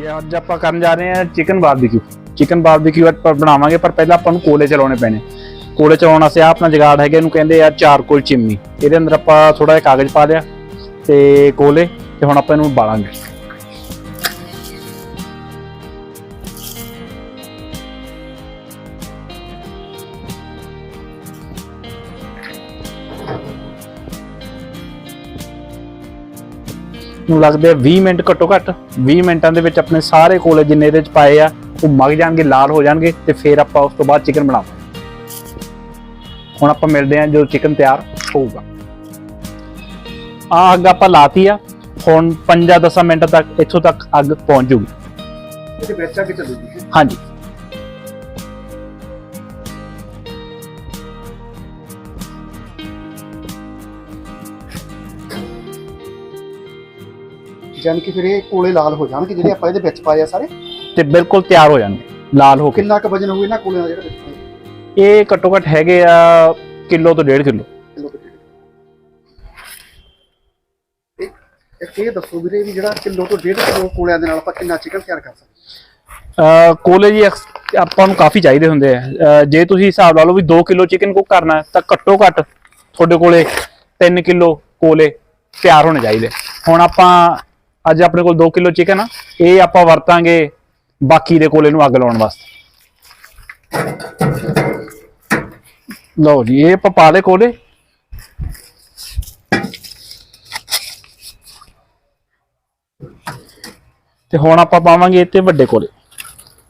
ਇਹ ਅੱਜ ਆਪਾਂ ਕਰਨ ਜਾ ਰਹੇ ਹਾਂ ਚਿਕਨ ਬਾਰਬੀਕਿਊ ਚਿਕਨ ਬਾਰਬੀਕਿਊ ਅੱਜ ਆਪਾਂ ਬਣਾਵਾਂਗੇ, ਪਰ ਪਹਿਲਾਂ ਆਪਾਂ ਨੂੰ ਕੋਲੇ ਚਲਾਉਣੇ ਪੈਣੇ। ਕੋਲੇ ਚਲਾਉਣ ਵਾਸਤੇ ਆਹ ਆਪਣਾ ਜਗਾੜ ਹੈਗਾ, ਇਹਨੂੰ ਕਹਿੰਦੇ ਆ ਚਾਰਕੋਲ ਚਿਮਨੀ ਇਹਦੇ ਅੰਦਰ ਆਪਾਂ ਥੋੜਾ ਜਿਹਾ ਕਾਗਜ਼ ਪਾ ਲਿਆ ਤੇ ਕੋਲੇ, ਤੇ ਹੁਣ ਆਪਾਂ ਇਹਨੂੰ ਬਾਲਾਂਗੇ ਨੂੰ ਲੱਗਦੇ ਆ 20 ਮਿੰਟ ਘੱਟੋ ਘੱਟ। 20 ਮਿੰਟਾਂ ਦੇ ਵਿੱਚ ਆਪਣੇ ਸਾਰੇ ਕੋਲੇ ਜਿੰਨੇ ਇਹਦੇ ਚ ਪਾਏ ਆ ਉਹ ਮਗ ਜਾਣਗੇ ਲਾਲ ਹੋ ਜਾਣਗੇ ਤੇ ਫਿਰ ਆਪਾਂ ਉਸ ਤੋਂ ਬਾਅਦ ਚਿਕਨ ਬਣਾਵਾਂਗੇ। ਹੁਣ ਆਪਾਂ ਮਿਲਦੇ ਹਾਂ ਜਦੋਂ ਚਿਕਨ ਤਿਆਰ ਹੋਊਗਾ। ਆ ਅੱਗ ਆਪਾਂ ਲਾਤੀ ਆ ਹੁਣ 5-10 ਮਿੰਟ ਤੱਕ ਇੱਥੋਂ ਤੱਕ ਅੱਗ ਪਹੁੰਚ ਜੂਗੀ। ਇਹਦੇ ਵਿੱਚ ਆ ਕੇ ਚੱਲੂਗੀ। ਹਾਂਜੀ। ਯਾਨੀ ਕਿ ਫਿਰ ਇਹ ਕੋਲੇ ਲਾਲ ਹੋ ਜਾਣਗੇ ਜਿਹੜੇ ਆਪਾਂ ਇਹਦੇ ਵਿੱਚ ਪਾਏ ਆ ਸਾਰੇ? ਤੇ ਬਿਲਕੁਲ ਤਿਆਰ ਹੋ ਜਾਣਗੇ ਲਾਲ ਹੋ ਕੇ। ਕਿੰਨਾ ਕੁ ਵਜਨ ਹੋਊ ਇਹਨਾਂ ਕੋਲਿਆਂ ਦਾ ਜਿਹੜਾ ਵਿੱਚ ਪਾਏ ਇਹ ਘੱਟੋ ਘੱਟ ਹੈਗੇ ਆ ਕਿਲੋ ਤੋਂ 1.5 ਕਿਲੋ। ਕਿਲੋ ਕੁ ਡੇਢ। ਇਹ ਇਹ ਦੱਸੋ ਵੀਰੇ ਵੀ ਜਿਹੜਾ ਕਿਲੋ ਤੋਂ 1.5 ਕਿਲੋ ਕੋਲਿਆਂ ਦੇ ਨਾਲ ਆਪਾਂ ਕਿੰਨਾ ਚਿਕਨ ਤਿਆਰ ਕਰ ਸਕਦੇ ਅ ਕੋਲੇ ਜੀ ਆਪਾਂ ਨੂੰ ਕਾਫੀ ਚਾਹੀਦੇ ਹੁੰਦੇ ਆ। ਜੇ ਤੁਸੀਂ ਹਿਸਾਬ ਲਾ ਲਓ ਵੀ 2 ਕਿਲੋ ਚਿਕਨ ਕੁੱਕ ਕਰਨਾ ਹੈ, ਤਾਂ ਘੱਟੋ ਘੱਟ ਤੁਹਾਡੇ ਕੋਲੇ 3 ਕਿਲੋ ਕੋਲੇ ਤਿਆਰ ਹੋਣੇ ਚਾਹੀਦੇ। ਹੁਣ ਆਪਾਂ ਅੱਜ ਆਪਣੇ ਕੋਲ 2 ਕਿਲੋ ਚਿਕਨ ਆ। ਇਹ ਆਪਾਂ ਵਰਤਾਂਗੇ ਬਾਕੀ ਦੇ ਕੋਲੇ ਨੂੰ ਅੱਗ ਲਾਉਣ ਵਾਸਤੇ। ਲਓ ਜੀ ਇਹ ਆਪਾਂ ਪਾ ਲਏ ਕੋਲੇ। ਤੇ ਹੁਣ ਆਪਾਂ ਪਾਵਾਂਗੇ ਇਹ ਤੇ ਵੱਡੇ ਕੋਲੇ।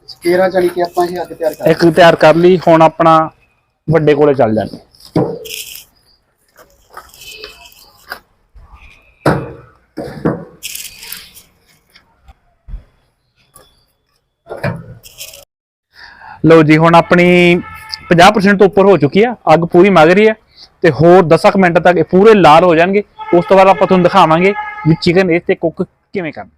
ਸਕੇਰਾ ਜਾਨੀ ਕਿ ਆਪਾਂ ਇਹ ਅੱਗ ਤਿਆਰ ਕਰ ਇੱਕ ਤਿਆਰ ਕਰ ਲਈ ਹੁਣ ਆਪਣਾ ਵੱਡੇ ਕੋਲੇ ਚੱਲ ਜਾਂਦੇ। ਲਓ ਜੀ, ਹੁਣ ਆਪਣੀ 50% ਤੋਂ ਉੱਪਰ ਹੋ ਚੁੱਕੀ ਆ, ਅੱਗ ਪੂਰੀ ਮਗ ਰਹੀ ਆ, ਤੇ ਹੋਰ 10 ਕੁ ਮਿੰਟ ਤੱਕ ਇਹ ਪੂਰੇ ਲਾਲ ਹੋ ਜਾਣਗੇ। ਉਸ ਤੋਂ ਬਾਅਦ ਆਪਾਂ ਤੁਹਾਨੂੰ ਦਿਖਾਵਾਂਗੇ ਵੀ ਚਿਕਨ ਇਸ ਤੇ ਕੁੱਕ ਕਿਵੇਂ ਕਰਨਾ।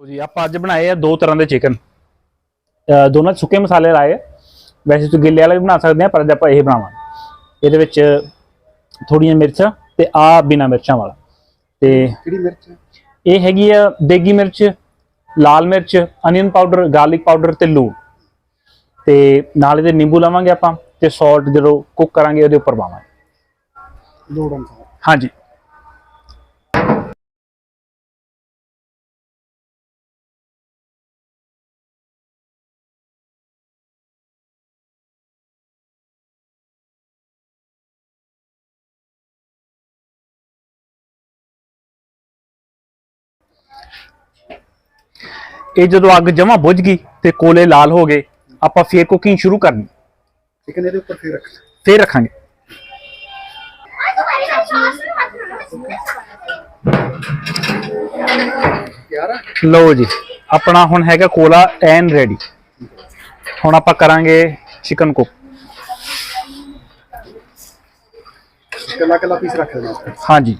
ਲਓ ਜੀ, ਆਪਾਂ ਅੱਜ ਬਣਾਏ ਆ ਦੋ ਤਰ੍ਹਾਂ ਦੇ ਚਿਕਨ ਦੋਨਾਂ 'ਚ ਸੁੱਕੇ ਮਸਾਲੇ ਲਾਏ ਆ। ਵੈਸੇ ਤੁਸੀਂ ਗਿੱਲੇ ਵਾਲਾ ਵੀ ਬਣਾ ਸਕਦੇ ਆ, ਪਰ ਅੱਜ ਆਪਾਂ ਇਹ ਬਣਾਵਾਂਗੇ। ਇਹਦੇ ਵਿੱਚ ਥੋੜੀਆਂ ਮਿਰਚਾਂ ਤੇ ਆ ਬਿਨਾ ਮਿਰਚਾਂ ਵਾਲਾ। ਤੇ ਕਿਹੜੀ ਮਿਰਚ? ਇਹ ਹੈਗੀ ਆ ਦੇਗੀ ਮਿਰਚ ਲਾਲ ਮਿਰਚ ਅਨੀਅਨ ਪਾਊਡਰ ਗਾਰਲਿਕ ਪਾਊਡਰ ਤੇ ਲੂਣ। ਤੇ ਨਾਲ ਇਹਦੇ ਨਿੰਬੂ ਲਵਾਂਗੇ ਆਪਾਂ ਤੇ ਸਾਲਟ ਜਦੋਂ ਕੁੱਕ ਕਰਾਂਗੇ ਉਹਦੇ ਉੱਪਰ ਪਾਵਾਂਗੇ। ਲੋੜ ਅਨੁਸਾਰ। ਹਾਂਜੀ। ਇਹ ਜਦੋਂ ਅੱਗ ਜਮਾ ਬੁਝ ਗਈ ਤੇ ਕੋਲੇ ਲਾਲ ਹੋ ਗਏ ਆਪਾਂ ਫੇਰ ਕੁਕਿੰਗ ਸ਼ੁਰੂ ਕਰਨੀ। ਚਿਕਨ ਇਹਦੇ ਉੱਪਰ ਫਿਰ ਰੱਖਣਾ ਫੇਰ ਰੱਖਾਂਗੇ। ਯਾਰ ਲਓ ਜੀ ਆਪਣਾ ਹੁਣ ਹੈਗਾ ਕੋਲਾ ਐਨ ਰੈਡੀ। ਹੁਣ ਆਪਾਂ ਕਰਾਂਗੇ ਚਿਕਨ ਕੁੱਕ। ਕੱਲਾ ਕੱਲਾ ਪੀਸ ਰੱਖ ਦੇਣਾ। ਹਾਂਜੀ।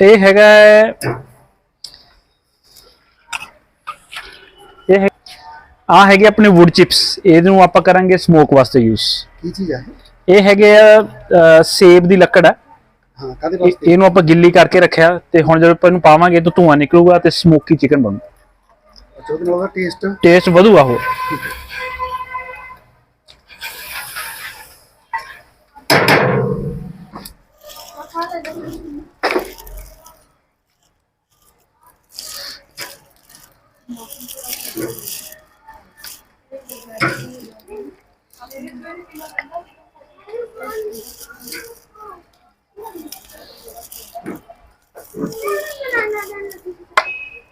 ਇਹ ਹੈਗਾ ਇਹ ਹੈ ਆ ਹੈਗੇ ਆਪਣੇ ਵੁੱਡ ਚਿਪਸ ਇਹਨੂੰ ਆਪਾਂ ਕਰਾਂਗੇ ਸਮੋਕ ਵਾਸਤੇ ਯੂਜ਼ ਕੀ ਚੀਜ਼ ਹੈ ਇਹ? ਹੈਗੇ ਆ ਸੇਬ ਦੀ ਲੱਕੜ ਆ। ਹਾਂ ਕਾਦੇ ਵਾਸਤੇ? ਇਹਨੂੰ ਆਪਾਂ ਗਿੱਲੀ ਕਰਕੇ ਰੱਖਿਆ ਤੇ ਹੁਣ ਜਦੋਂ ਆਪਾਂ ਇਹਨੂੰ ਪਾਵਾਂਗੇ ਤਾਂ ਧੂਆਂ ਨਿਕਲੂਗਾ ਤੇ ਸਮੋਕੀ ਚਿਕਨ ਬਣੂ। ਅੱਛਾ ਉਹਦਾ ਟੇਸਟ ਟੇਸਟ ਵਧੂਗਾ ਹੋਰ।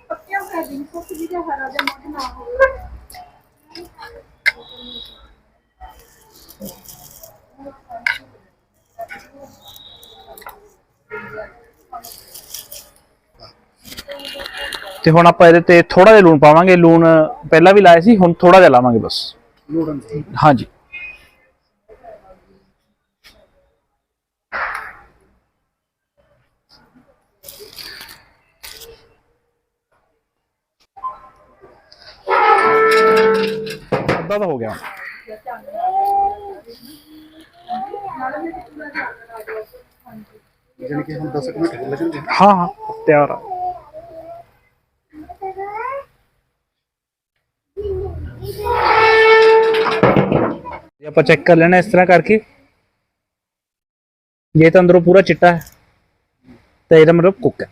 ਪੱਕਿਆ ਹੋਇਆ ਦਿਨ ਕੁੱਕ ਤੇ ਹੁਣ ਆਪਾਂ ਇਹਦੇ ਤੇ ਥੋੜਾ ਜਿਹਾ ਲੂਣ ਪਾਵਾਂਗੇ। ਲੂਣ ਪਹਿਲਾਂ ਵੀ ਲਾਇਆ ਸੀ ਹੁਣ ਥੋੜਾ ਜਿਹਾ ਲਾਵਾਂਗੇ ਬਸ। ਹਾਂਜੀ। ਅੱਧਾ ਹੋ ਗਿਆ ਹੁਣ। ਹਾਂ ਹਾਂ ਤਿਆਰ ਆ। ਆਪਾਂ ਚੈੱਕ ਕਰ ਲੈਣਾ ਇਸ ਤਰ੍ਹਾਂ ਕਰਕੇ। ਜੇ ਤਾਂ ਅੰਦਰੋਂ ਪੂਰਾ ਚਿੱਟਾ ਹੈ। ਤਾਂ ਇਹਦਾ ਮਤਲਬ ਕੁੱਕ ਹੈ।